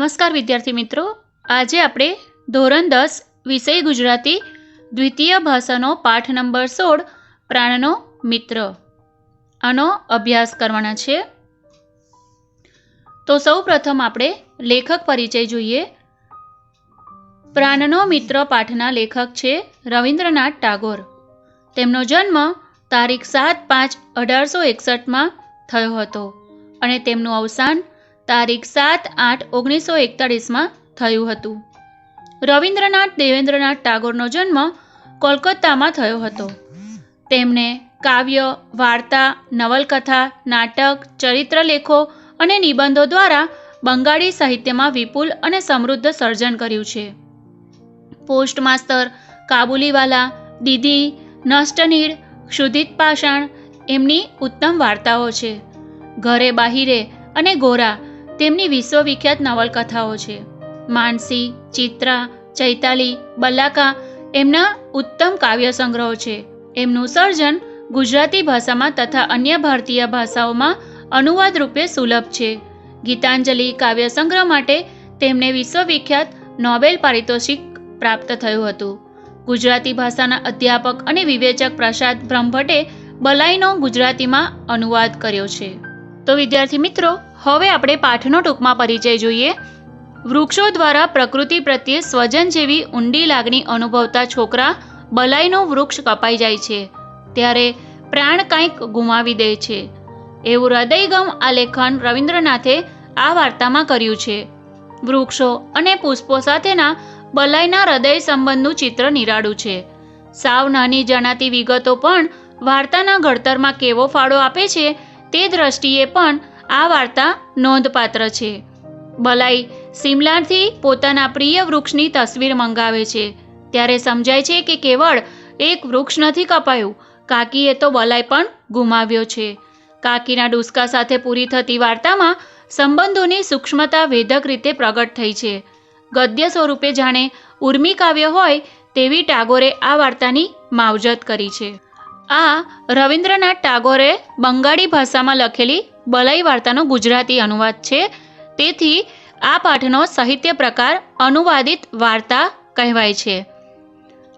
નમસ્કાર, વિદ્યાર્થી મિત્રો. આજે આપણે ધોરણ દસ, વિષય ગુજરાતી, દ્વિતીય ભાષાનો પાઠ નંબર સોળ, પ્રાણનો મિત્ર. આનો અભ્યાસ કરવાના છે. તો સૌ પ્રથમ આપણે લેખક પરિચય જોઈએ. પ્રાણનો મિત્ર પાઠના લેખક છે રવિન્દ્રનાથ ટાગોર. તેમનો જન્મ તારીખ સાત પાંચ અઢારસો એકસઠમાં થયો હતો અને તેમનું અવસાન તારીખ સાત આઠ ઓગણીસો એકતાળીસમાં થયું હતું. રવિન્દ્રનાથ દેવેન્દ્રનાથ ટાગોરનો જન્મ કોલકાતામાં થયો હતો. તેમણે કાવ્ય, વાર્તા, નવલકથા, નાટક, ચરિત્રલેખો અને નિબંધો દ્વારા બંગાળી સાહિત્યમાં વિપુલ અને સમૃદ્ધ સર્જન કર્યું છે. પોસ્ટ માસ્તર કાબુલીવાલા, દીદી નષ્ટનીડ ક્ષુધિત પાષાણ એમની ઉત્તમ વાર્તાઓ છે. ઘરે બાહિરે અને ગોરા તેમની વિશ્વવિખ્યાત નવલકથાઓ છે. માનસી, ચિત્રા, ચૈતાલી, બલ્લાકા એમના ઉત્તમ કાવ્ય સંગ્રહો છે. એમનું સર્જન ગુજરાતી ભાષામાં તથા અન્ય ભારતીય ભાષાઓમાં અનુવાદ રૂપે સુલભ છે. ગીતાંજલિ કાવ્ય સંગ્રહ માટે તેમને વિશ્વવિખ્યાત નોબેલ પારિતોષિક પ્રાપ્ત થયું હતું. ગુજરાતી ભાષાના અધ્યાપક અને વિવેચક પ્રસાદ બ્રહ્મભટ્ટે બલાઈનો ગુજરાતીમાં અનુવાદ કર્યો છે. તો વિદ્યાર્થી મિત્રો, હવે આપણે પાઠનો ટૂંકમાં પરિચય જોઈએ. વૃક્ષો દ્વારા પ્રકૃતિ પ્રત્યે સ્વજન જેવી ઊંડી લાગણી અનુભવતા છોકરા બલાઈનું વૃક્ષ કપાઈ જાય છે. ત્યારે પ્રાણ કંઈક ગુમાવી દે છે. એવું હૃદયગમ આલેખન રવિન્દ્રનાથે આ વાર્તામાં કર્યું છે. વૃક્ષો અને પુષ્પો સાથેના બલાઈના હૃદય સંબંધનું ચિત્ર નિરાળું છે. સાવ નાની જણાતી વિગતો પણ વાર્તાના ઘડતરમાં કેવો ફાળો આપે છે તે દ્રષ્ટિએ પણ આ વાર્તા નોંધપાત્ર છે. બલાઈ સિમલાથી પોતાના પ્રિય વૃક્ષની તસવીર મંગાવે છે. ત્યારે સમજાય છે કે કેવળ એક વૃક્ષ નથી કપાયું, કાકીએ તો બલાઈ પણ ગુમાવ્યો છે. કાકીના ડુસકા સાથે પૂરી થતી વાર્તામાં સંબંધોની સૂક્ષ્મતા વેધક રીતે પ્રગટ થઈ છે. ગદ્ય સ્વરૂપે જાણે ઉર્મી કાવ્ય હોય તેવી ટાગોરે આ વાર્તાની માવજત કરી છે. આ રવિન્દ્રનાથ ટાગોરે બંગાળી ભાષામાં લખેલી બલાઈ વાર્તાનો ગુજરાતી અનુવાદ છે. તેથી આ પાઠનો સાહિત્ય પ્રકાર અનુવાદિત વાર્તા કહેવાય છે.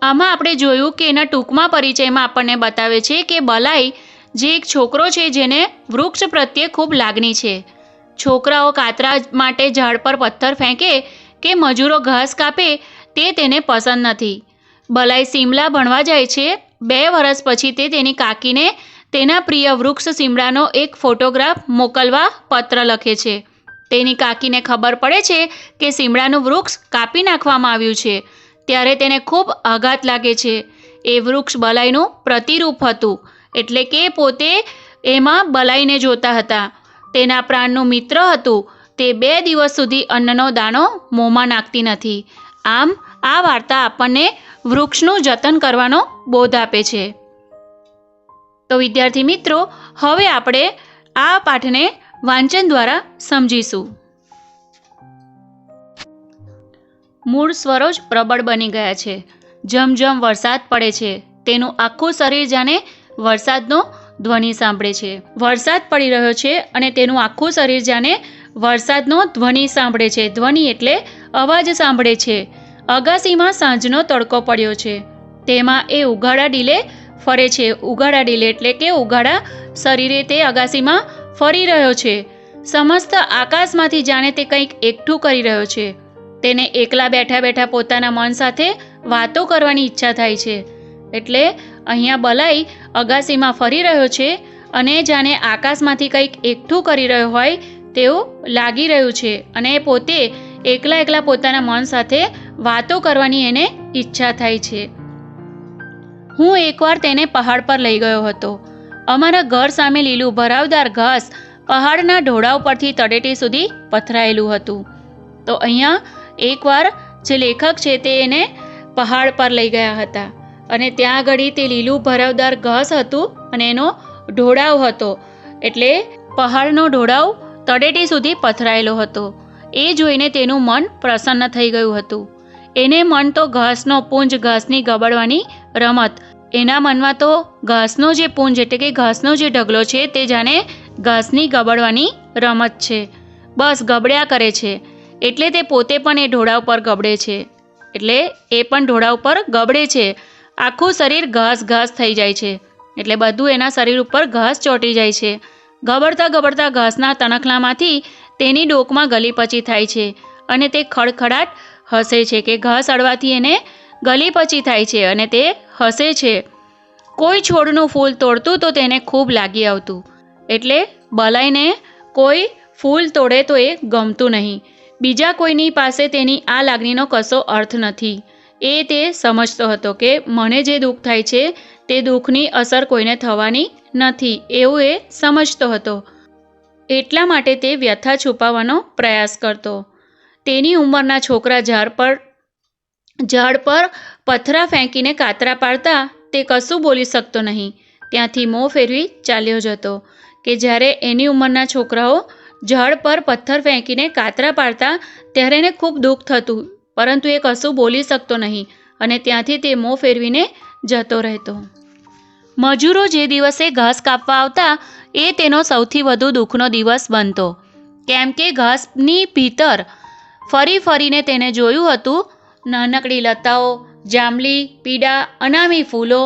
આમાં આપણે જોયું કે એના ટૂંકમાં પરિચયમાં આપણને બતાવે છે કે બલાઈ જે એક છોકરો છે જેને વૃક્ષ પ્રત્યે ખૂબ લાગણી છે. છોકરાઓ કાતરા માટે ઝાડ પર પથ્થર ફેંકે કે મજૂરો ઘાસ કાપે તે તેને પસંદ નથી. બલાઈ સિમલા ભણવા જાય છે બે વર્ષ પછી તે તેની કાકીને તેના પ્રિય વૃક્ષ સીમડાનો એક ફોટોગ્રાફ મોકલવા પત્ર લખે છે. તેની કાકીને ખબર પડે છે કે સીમડાનું વૃક્ષ કાપી નાખવામાં આવ્યું છે. ત્યારે તેને ખૂબ આઘાત લાગે છે. એ વૃક્ષ બલાઈનું પ્રતિરૂપ હતું, એટલે કે પોતે એમાં બલાઈને જોતા હતા. તેના પ્રાણનું મિત્ર હતું, તે બે દિવસ સુધી અન્નનો દાણો મોંમાં નાખતી નથી. આમ, આ વાર્તા આપણને વૃક્ષનું જતન કરવાનો બોધ આપે છે. તો વિદ્યાર્થી મિત્રો, હવે આપણે આ પાઠને વાંચન દ્વારા સમજીશું. મૂળ સ્વરો જ પ્રબળ બની ગયા છે. જમજમ વરસાદ પડે છે. તેનું આખું શરીર જાણે વરસાદનો ધ્વનિ સાંભળે છે. વરસાદ પડી રહ્યો છે અને તેનું આખું શરીર જાણે વરસાદનો ધ્વનિ સાંભળે છે. ધ્વનિ એટલે અવાજ સાંભળે છે. અગાસીમાં સાંજનો તડકો પડ્યો છે. તેમાં એ ઉઘાડા ડીલે ફરે છે. ઉઘાડા ડીલે એટલે કે ઉઘાડા શરીરે તે અગાસીમાં ફરી રહ્યો છે. સમસ્ત આકાશમાંથી જાણે તે કંઈક એકઠું કરી રહ્યો છે. તેને એકલા બેઠા બેઠા પોતાના મન સાથે વાતો કરવાની ઈચ્છા થાય છે. એટલે અહીંયા બલાઈ અગાસીમાં ફરી રહ્યો છે અને જાણે આકાશમાંથી કંઈક એકઠું કરી રહ્યો હોય તેવું લાગી રહ્યું છે અને પોતે એકલા એકલા પોતાના મન સાથે વાતો કરવાની એને ઈચ્છા થાય છે. હું એકવાર તેને પહાડ પર લઈ ગયો હતો. અમારા ઘર સામે લીલું ભરાવદાર ઘાસ પહાડના ઢોળા ઉપરથી તળેટી સુધી પથરાયેલું હતું. તો અહીંયા એકવાર જે લેખક છે તે એને પહાડ પર લઈ ગયા હતા અને ત્યાં આગળ તે લીલું ભરાવદાર ઘાસ હતું અને એનો ઢોળાવ હતો. એટલે પહાડનો ઢોળાવ તળેટી સુધી પથરાયેલો હતો. એ જોઈને તેનું મન પ્રસન્ન થઈ ગયું હતું. એને મન તો ઘાસનો પૂંજ ઘાસની ગબડવાની રમત. એના મનમાં તો ઘાસનો જે પૂંજ એટલે કે ઘાસનો જે ઢગલો છે તે જાણે ઘાસની ગબડવાની રમત છે. બસ ગબડ્યા કરે છે. એટલે તે પોતે પણ એ ઢોળા ઉપર ગબડે છે. એટલે એ પણ ઢોળા ઉપર ગબડે છે. આખું શરીર ઘાસ ઘાસ થઈ જાય છે. એટલે બધું એના શરીર ઉપર ઘાસ ચોંટી જાય છે. ગબડતા ગબડતા ઘાસના તણખલામાંથી તેની ડોકમાં ગલીપચી થાય છે. અને તે ખડખડાટ હસે છે કે ઘાસ અડવાથી એને ગલી પછી થાય છે અને તે હસે છે. કોઈ છોડનું ફૂલ તોડતું તો તેને ખૂબ લાગી આવતું. એટલે બલાઈને કોઈ ફૂલ તોડે તો એ ગમતું નહીં. બીજા કોઈની પાસે તેની આ લાગણીનો કશો અર્થ નથી. એ તે સમજતો હતો કે મને જે દુઃખ થાય છે, તે દુઃખની અસર કોઈને થવાની નથી એવું એ સમજતો હતો. એટલા માટે તે વ્યથા છુપાવવાનો પ્રયાસ કરતો. તેની ઉંમરના છોકરા ઝાડ પર ઝાડ પર પથરા ફેંકીને કાતરા પાડતા તે કશું બોલી શકતો નહીં. ત્યાંથી મોં ફેરવી ચાલ્યો જતો કે જ્યારે એની ઉંમરના છોકરાઓ ઝાડ પર પથ્થર ફેંકીને કાતરા પાડતા ત્યારે એને ખૂબ દુઃખ થતું, પરંતુ એ કશું બોલી શકતો નહીં અને ત્યાંથી તે મોં ફેરવીને જતો રહેતો. મજૂરો જે દિવસે ઘાસ કાપવા આવતા, એ તેનો સૌથી વધુ દુઃખનો દિવસ બનતો. કેમ કે ઘાસની ભીતર ફરી ફરીને તેને જોયું હતું નાનકડી લતાઓ, જાંબલી, પીડા, અનામી ફૂલો,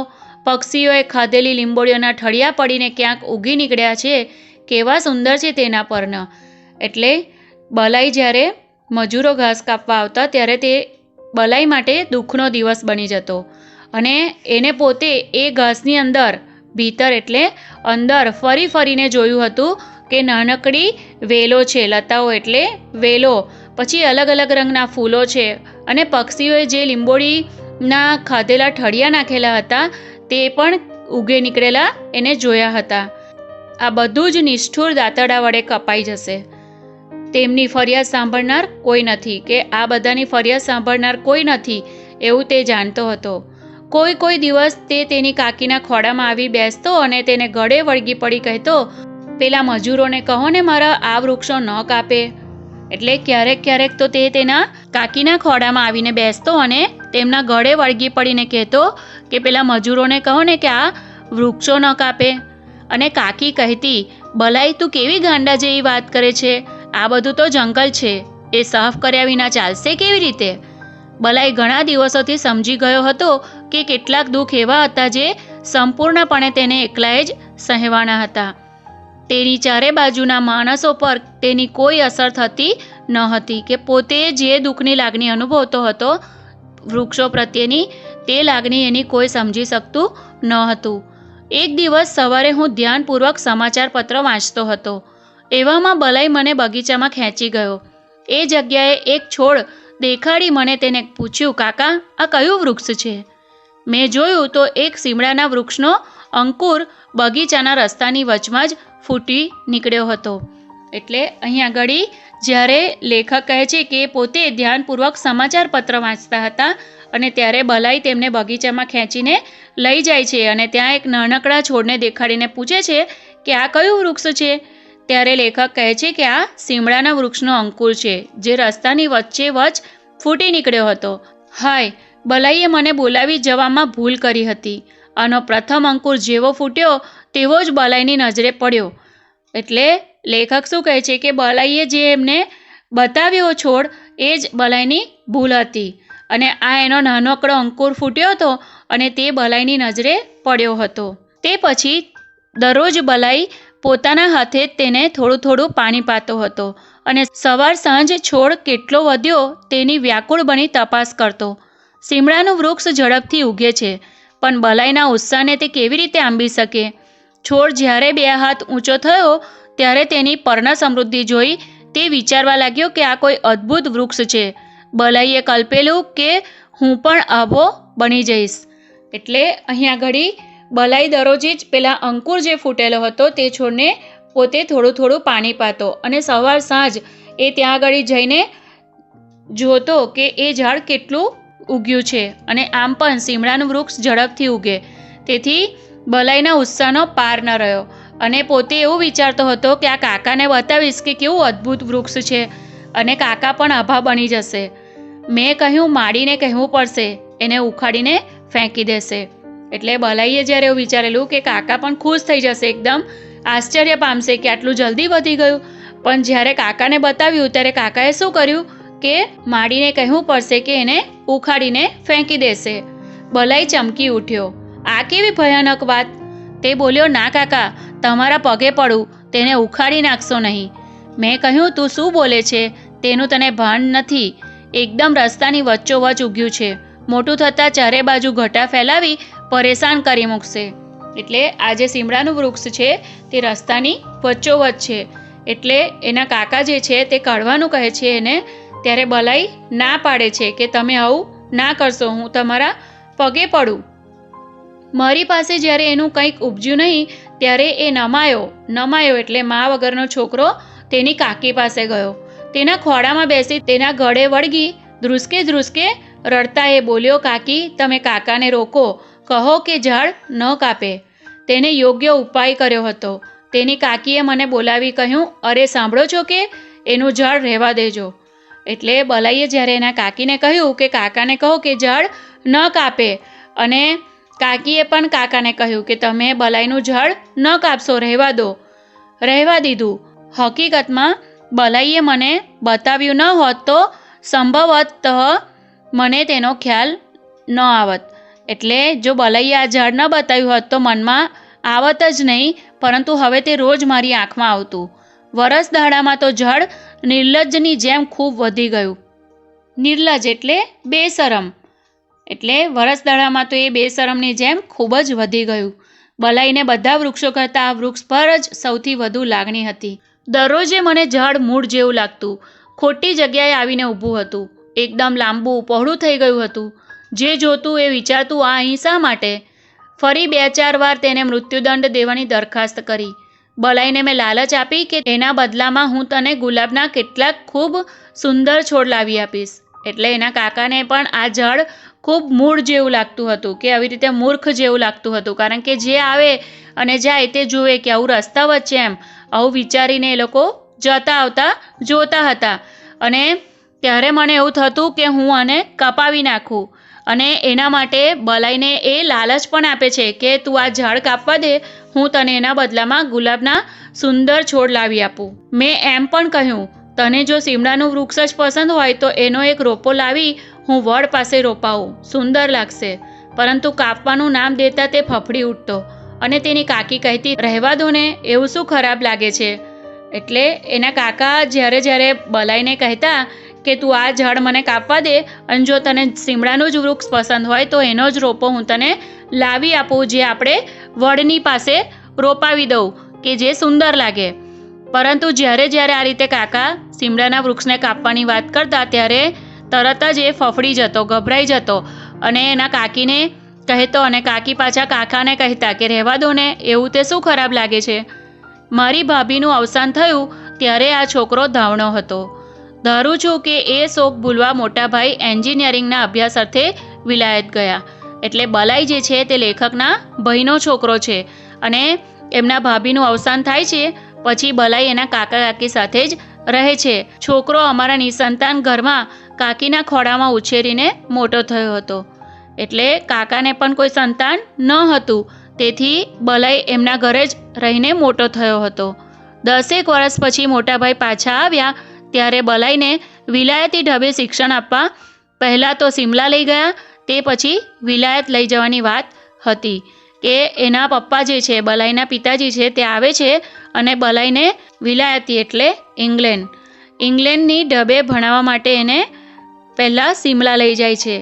પક્ષીઓએ ખાધેલી લીંબોળીઓના ઠળિયા પડીને ક્યાંક ઉગી નીકળ્યા છે, કેવા સુંદર છે તેના પર્ણ. એટલે બલાઈ જ્યારે મજૂરો ઘાસ કાપવા આવતા ત્યારે તે બલાઈ માટે દુઃખનો દિવસ બની જતો અને એને પોતે એ ઘાસની અંદર, ભીતર એટલે અંદર ફરી ફરીને જોયું હતું કે નાનકડી વેલો છે, લતાઓ એટલે વેલો. પછી અલગ અલગ રંગના ફૂલો છે અને પક્ષીઓએ જે લીંબોડીના ખાધેલા ઠળિયા નાખેલા હતા, તે પણ ઉગે નીકળેલા એને જોયા હતા. આ બધું જ નિષ્ઠુર દાંતડા વડે કપાઈ જશે. તેમની ફરિયાદ સાંભળનાર કોઈ નથી કે આ બધાની ફરિયાદ સાંભળનાર કોઈ નથી એવું તે જાણતો હતો. કોઈ કોઈ દિવસ તે તેની કાકીના ખોડામાં આવી બેસતો અને તેને ગળે વળગી પડી કહેતો, પેલા મજૂરોને કહો ને મારા આ વૃક્ષો ન કાપે. એટલે ક્યારેક ક્યારેક તો તે તેના કાકીના ખોડામાં આવીને બેસતો અને તેમના ગળે વળગી પડીને કહેતો કે પેલા મજૂરોને કહો ને કે આ વૃક્ષો ન કાપે. અને કાકી કહેતી બલાઈ તું કેવી ગાંડા જેવી વાત કરે છે? આ બધું તો જંગલ છે. એ સાફ કર્યા વિના ચાલશે કેવી રીતે? બલાઈ ઘણા દિવસોથી સમજી ગયો હતો કે કેટલાક દુઃખ એવા હતા જે સંપૂર્ણપણે તેને એકલાએ જ સહેવાના હતા. તેની ચારે બાજુના માણસો પર તેની કોઈ અસર થતી ન હતી કે પોતે જે દુઃખની લાગણી અનુભવતો હતો, વૃક્ષો પ્રત્યેની તે લાગણી એની કોઈ સમજી શકતું ન હતું. એક દિવસ સવારે હું ધ્યાનપૂર્વક સમાચાર પત્ર વાંચતો હતો. એવામાં બલાઈ મને બગીચામાં ખેંચી ગયો. એ જગ્યાએ એક છોડ દેખાડી મને તેને પૂછ્યું, કાકા, આ કયું વૃક્ષ છે? મેં જોયું તો એક સીમડાના વૃક્ષનો અંકુર બગીચાના રસ્તાની વચમાં જ ફૂટી નીકળ્યો હતો. એટલે અહીં આગળ જ્યારે લેખક કહે છે કે પોતે ધ્યાનપૂર્વક સમાચાર પત્ર વાંચતા હતા અને ત્યારે બલાઈ તેમને બગીચામાં ખેંચીને લઈ જાય છે અને ત્યાં એક નાનકડા છોડને દેખાડીને પૂછે છે કે આ કયું વૃક્ષ છે? ત્યારે લેખક કહે છે કે આ સીમડાના વૃક્ષનો અંકુર છે, જે રસ્તાની વચ્ચે વચ ફૂટી નીકળ્યો હતો. હાય, બલાઈએ મને બોલાવી જવામાં ભૂલ કરી હતી. આનો પ્રથમ અંકુર જેવો ફૂટ્યો, તેવો જ બલાઈની નજરે પડ્યો. એટલે લેખક શું કહે છે કે બલાઈએ જે એમને બતાવ્યો છોડ, એ જ બલાઈની ભૂલ હતી. અને આ એનો નાનકડો અંકુર ફૂટ્યો હતો અને તે બલાઈની નજરે પડ્યો હતો. તે પછી દરરોજ બલાઈ પોતાના હાથે તેને થોડું થોડું પાણી પાતો હતો અને સવાર સાંજ છોડ કેટલો વધ્યો તેની વ્યાકુળ બની તપાસ કરતો. સીમડાનું વૃક્ષ ઝડપથી ઉગે છે. પણ બલાઈના ઉત્સાહને તે કેવી રીતે આંબી શકે? છોડ જ્યારે બે હાથ ઊંચો થયો, ત્યારે તેની પર્ણ સમૃદ્ધિ જોઈ તે વિચારવા લાગ્યો કે આ કોઈ અદ્ભુત વૃક્ષ છે. બલાઈએ કલ્પેલું કે હું પણ આવો બની જઈશ. એટલે અહીંયા ઘડી બલાઈ દરરોજે જ પેલા અંકુર જે ફૂટેલો હતો તે છોડને પોતે થોડું થોડું પાણી પાતો અને સવાર સાંજ એ ત્યાં આગળ જઈને જોતો કે એ ઝાડ કેટલું ઉગ્યું છે અને આમ પણ સીમડાનું વૃક્ષ ઝડપથી ઉગે. તેથી બલાઈના ઉત્સાહનો પાર ન રહ્યો. અને પોતે એવું વિચારતો હતો કે આ કાકાને બતાવીશ કે કેવું અદ્ભુત વૃક્ષ છે અને કાકા પણ આભા બની જશે. મેં કહ્યું, માડીને કહેવું પડશે. એને ઉખાડીને ફેંકી દેશે. એટલે બલાઈએ જ્યારે એવું વિચારેલું કે કાકા પણ ખુશ થઈ જશે એકદમ, આશ્ચર્ય પામશે કે આટલું જલ્દી વધી ગયું. પણ જ્યારે કાકાને બતાવ્યું, ત્યારે કાકાએ શું કર્યું? કે માડીને કહેવું પડશે કે એને ઉખાડીને ફેંકી દેશે. બલાઈ ચમકી ઉઠ્યો. આ કેવી ભયાનક વાત? તે બોલ્યો, ના કાકા, તમારા પગે પડું, તેને ઉખાડી નાખશો નહીં. મેં કહ્યું, તું શું બોલે છે? તેનું તને ભાન નથી. એકદમ રસ્તાની વચ્ચોવચ ઉગ્યું છે. મોટું થતાં ચારે બાજુ ઘટા ફેલાવી પરેશાન કરી મૂકશે. એટલે આ જે સીમડાનું વૃક્ષ છે, તે રસ્તાની વચ્ચોવચ છે. એટલે એના કાકા જે છે, તે કાઢવાનું કહે છે એને ત્યારે બલાઈ ના પાડે છે કે તમે આવું ના કરશો, હું તમારા પગે પડું. મારી પાસે જ્યારે એનું કંઈક ઉપજ્યું નહીં, ત્યારે એ નમાયો નમાયો એટલે મા વગરનો છોકરો તેની કાકી પાસે ગયો. તેના ખોળામાં બેસી તેના ગળે વળગી ધ્રુસકે ધ્રુસકે રડતા એ બોલ્યો, કાકી, તમે કાકાને રોકો. કહો કે ઝાડ ન કાપે. તેને યોગ્ય ઉપાય કર્યો હતો. તેની કાકીએ મને બોલાવી કહ્યું, અરે, સાંભળો છો કે, એનું ઝાડ રહેવા દેજો. એટલે બલાઈએ જ્યારે એના કાકીને કહ્યું કે કાકાને કહો કે ઝાડ ન કાપે, અને કાકીએ પણ કાકાને કહ્યું કે તમે બલાઈનું ઝાડ ન કાપશો, રહેવા દો. રહેવા દીધું. હકીકતમાં બલાઈએ મને બતાવ્યું ન હોત તો સંભવત મને તેનો ખ્યાલ ન આવત. એટલે જો બલાઈએ આ ઝાડ ન બતાવ્યું હોત તો મનમાં આવત જ નહીં, પરંતુ હવે તે રોજ મારી આંખમાં આવતું. વરસ દાડામાં તો ઝાડ નિર્લજ્જની જેમ ખૂબ વધી ગયું. નિર્લજ એટલે બેશરમ. એટલે વરસદાળામાં તો એ બેશરમની જેમ ખૂબ જ વધી ગયું. બલાઈને બધા વૃક્ષો કરતાં આ વૃક્ષ પર જ સૌથી વધુ લાગણી હતી. દરરોજે મને ઝાડ મૂળ જેવું લાગતું. ખોટી જગ્યાએ આવીને ઊભું હતું. એકદમ લાંબુ પહોળું થઈ ગયું હતું. જે જોતું એ વિચારતું, આ અહીં શા માટે? ફરી બે ચાર વાર તેને મૃત્યુદંડ દેવાની દરખાસ્ત કરી. બલાઈને મેં લાલચ આપી કે એના બદલામાં હું તને ગુલાબના કેટલાક ખૂબ સુંદર છોડ લાવી આપીશ. એટલે એના કાકાને પણ આ ઝાડ ખૂબ મૂળ જેવું લાગતું હતું, કે આવી રીતે મૂર્ખ જેવું લાગતું હતું. કારણ કે જે આવે અને જાય તે જુએ કે આવું રસ્તા વચ્ચે એમ આવું વિચારીને એ લોકો જતા આવતા જોતા હતા. અને ત્યારે મને એવું થતું કે હું આને કપાવી નાખું. અને એના માટે બલાઈને એ લાલચ પણ આપે છે કે તું આ ઝાડ કાપવા દે હું તને એના બદલામાં ગુલાબના સુંદર છોડ લાવી આપું. મેં એમ પણ કહ્યું, તને જો સીમડાનું વૃક્ષ જ પસંદ હોય તો એનો એક રોપો લાવી હું વડ પાસે રોપાવું. સુંદર લાગશે. પરંતુ કાપવાનું નામ દેતા તે ફફડી ઉઠતો અને તેની કાકી કહેતી, રહેવા દો ને, એવું શું ખરાબ લાગે છે? એટલે એના કાકા જ્યારે જ્યારે બલાઈને કહેતા કે તું આ ઝાડ મને કાપવા દે અને જો તને સીમડાનું જ વૃક્ષ પસંદ હોય તો એનો જ રોપો હું તને લાવી આપું, જે આપણે વડની પાસે રોપાવી દઉં, કે જે સુંદર લાગે. પરંતુ જ્યારે જ્યારે આ રીતે કાકા સીમડાના વૃક્ષને કાપવાની વાત કરતા ત્યારે તરત જ એ ફફડી જતો, ગભરાઈ જતો અને એના કાકીને કહેતો અને કાકી પાછા કાકાને કહેતા કે, રહેવા દો ને, એવું તે શું ખરાબ લાગે છે? મારી ભાભીનું અવસાન થયું ત્યારે આ છોકરો ધાવણો હતો. ધારું છું કે એ શોક ભૂલવા મોટાભાઈ એન્જિનિયરિંગના અભ્યાસ અર્થે વિલાયત ગયા. એટલે બલાઈ જે છે તે લેખકના ભાઈનો છોકરો છે અને એમના ભાભીનું અવસાન થાય છે, પછી બલાઈ એના કાકા કાકી સાથે જ રહે છે. છોકરો અમારા નિસંતાન ઘરમાં કાકીના ખોળામાં ઉછેરીને મોટો થયો હતો. એટલે કાકાને પણ કોઈ સંતાન ન હતું. તેથી બલાઈ એમના ઘરે જ રહીને મોટો થયો હતો. દસેક વર્ષ પછી મોટાભાઈ પાછા આવ્યા ત્યારે બલાઈને વિલાયતી ઢબે શિક્ષણ આપવા પહેલાં તો સિમલા લઈ ગયા. તે પછી વિલાયત લઈ જવાની વાત હતી કે એના પપ્પા જે છે, બલાઈના પિતાજી છે, તે આવે છે અને બલાઈને વિલાયતી એટલે ઇંગ્લેન્ડ. ઇંગ્લેન્ડની ઢબે ભણાવવા માટે એને પહેલાં સિમલા લઈ જાય છે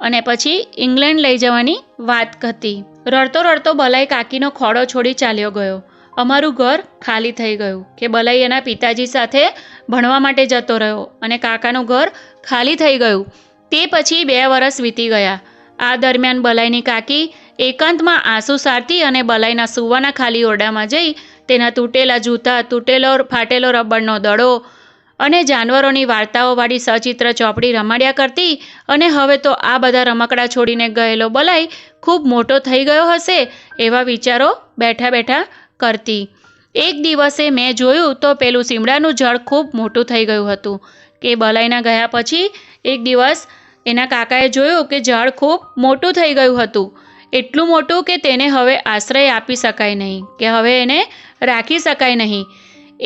અને પછી ઇંગ્લેન્ડ લઈ જવાની વાત હતી. રડતો રડતો બલાઈ કાકીનો ખોડો છોડી ચાલ્યો ગયો. અમારું ઘર ખાલી થઈ ગયું કે બલાઈ એના પિતાજી સાથે ભણવા માટે જતો રહ્યો અને કાકાનું ઘર ખાલી થઈ ગયું, તે પછી બે વર્ષ વીતી ગયા. આ દરમિયાન બલાઈની કાકી એકાંતમાં આંસુ સારતી અને બલાઈના સૂવાના ખાલી ઓરડામાં જઈ તેના તૂટેલા જૂતા, તૂટેલો ફાટેલો રબરનો દડો અને જાનવરોની વાર્તાઓવાળી સચિત્ર ચોપડી રમાડ્યા કરતી અને હવે તો આ બધા રમકડા છોડીને ગયેલો બલાઈ ખૂબ મોટો થઈ ગયો હશે એવા વિચારો બેઠા બેઠા કરતી. એક દિવસે મેં જોયું તો પેલું સીમડાનું ઝાડ ખૂબ મોટું થઈ ગયું હતું, કે બલાઈના ગયા પછી એક દિવસ એના કાકાએ જોયું કે ઝાડ ખૂબ મોટું થઈ ગયું હતું, એટલું મોટું કે તેને હવે આશ્રય આપી શકાય નહીં, કે હવે એને રાખી શકાય નહીં.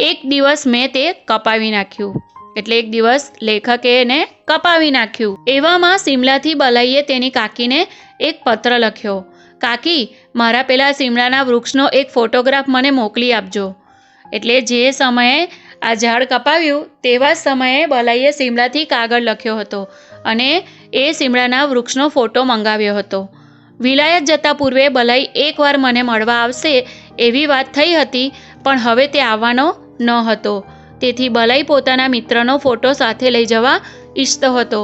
એક દિવસ મેં તે કપાવી નાખ્યું, એટલે એક દિવસ લેખકે એને કપાવી નાખ્યું. એવામાં સિમલાથી બલાઈએ તેની કાકીને એક પત્ર લખ્યો, કાકી મારા પેલા સીમડાના વૃક્ષનો એક ફોટોગ્રાફ મને મોકલી આપજો. એટલે જે સમયે આ ઝાડ કપાવ્યું, તેવા સમયે બલાઈએ સીમડાથી કાગળ લખ્યો હતો અને એ સીમડાના વૃક્ષનો ફોટો મંગાવ્યો હતો. વિલાયત જતા પૂર્વે બલાઈ એકવાર મને મળવા આવશે એવી વાત થઈ હતી, પણ હવે તે આવવાનો ન હતો. તેથી બલાઈ પોતાના મિત્રનો ફોટો સાથે લઈ જવા ઈચ્છતો હતો.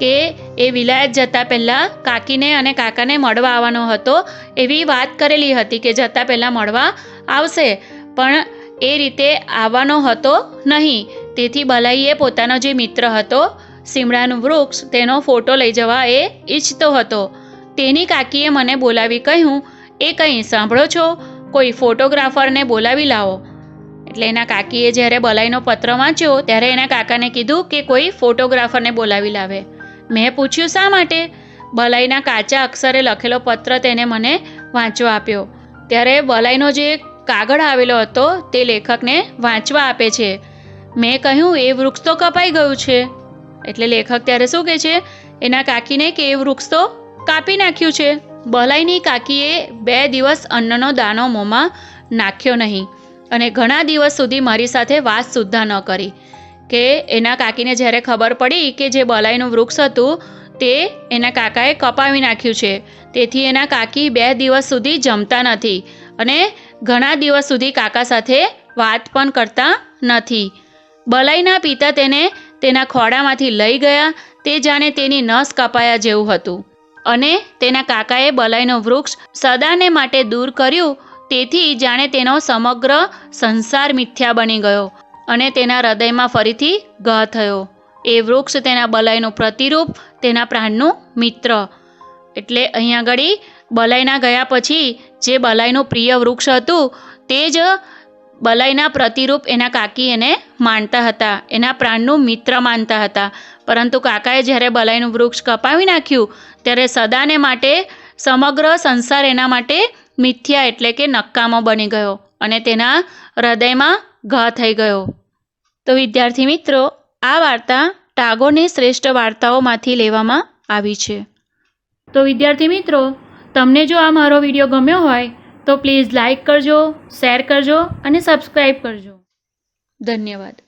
કે એ વિલાયત જતાં પહેલાં કાકીને અને કાકાને મળવા આવવાનો હતો. એવી વાત કરેલી હતી કે જતાં પહેલાં મળવા આવશે, પણ એ રીતે આવવાનો હતો નહીં. તેથી બલાઈએ પોતાનો જે મિત્ર હતો સીમડાનું વૃક્ષ, તેનો ફોટો લઈ જવા એ ઈચ્છતો હતો. તેની કાકીએ મને બોલાવી કહ્યું, એ કંઈ સાંભળો છો? કોઈ ફોટોગ્રાફરને બોલાવી લાવો. એટલે એના કાકીએ જ્યારે બલાઈનો પત્ર વાંચ્યો, ત્યારે એના કાકાને કીધું કે કોઈ ફોટોગ્રાફરને બોલાવી લાવે. મેં પૂછ્યું, શા માટે? બલાઈના કાચા અક્ષરે લખેલો પત્ર તેને મને વાંચવા આપ્યો. ત્યારે બલાઈનો જે કાગળ આવેલો હતો તે લેખકને વાંચવા આપે છે. મેં કહ્યું, એ વૃક્ષ તો કપાઈ ગયું છે. એટલે લેખક ત્યારે શું કહે છે? એના કાકીને કે એ વૃક્ષ તો કાપી નાખ્યું છે. બલાઈની કાકીએ બે દિવસ અન્નનો દાણો મોંમાં નાખ્યો નહીં અને ઘણા દિવસ સુધી મારી સાથે વાત સુદ્ધા ન કરી. કે એના કાકીને જ્યારે ખબર પડી કે જે બલાઈનું વૃક્ષ હતું, તે એના કાકાએ કપાવી નાખ્યું છે. તેથી એના કાકી બે દિવસ સુધી જમતા નથી અને ઘણા દિવસ સુધી કાકા સાથે વાત પણ કરતા નથી. બલાઈના પિતા તેને તેના ખોળામાંથી લઈ ગયા, તે જાણે તેની નસ કપાયા જેવું હતું. અને તેના કાકાએ બલાઈનો વૃક્ષ સદાને માટે દૂર કર્યું, તેથી જાણે તેનો સમગ્ર સંસાર મિથ્યા બની ગયો. અને તેના હૃદયમાં ફરીથી ઘા થયો. એ વૃક્ષ તેના બલાઈનું પ્રતિરૂપ, તેના પ્રાણનું મિત્ર. એટલે અહીં આગળ બલાઈના ગયા પછી જે બલાઈનું પ્રિય વૃક્ષ હતું, તે જ બલાઈના પ્રતિરૂપ એના કાકી એને માનતા હતા. એના પ્રાણનું મિત્ર માનતા હતા. પરંતુ કાકાએ જ્યારે બલાઈનું વૃક્ષ કપાવી નાખ્યું, ત્યારે સદાને માટે સમગ્ર સંસાર એના માટે મિથ્યા એટલે કે નકામો બની ગયો અને તેના હૃદયમાં ઘા થઈ ગયો. તો વિદ્યાર્થી મિત્રો, આ વાર્તા ટાગોરની શ્રેષ્ઠ વાર્તાઓમાંથી લેવામાં આવી છે. તો વિદ્યાર્થી મિત્રો, તમને જો આ મારો વીડિયો ગમ્યો હોય, તો પ્લીઝ લાઇક કરજો, શેર કરજો અને સબસ્ક્રાઈબ કરજો. ધન્યવાદ.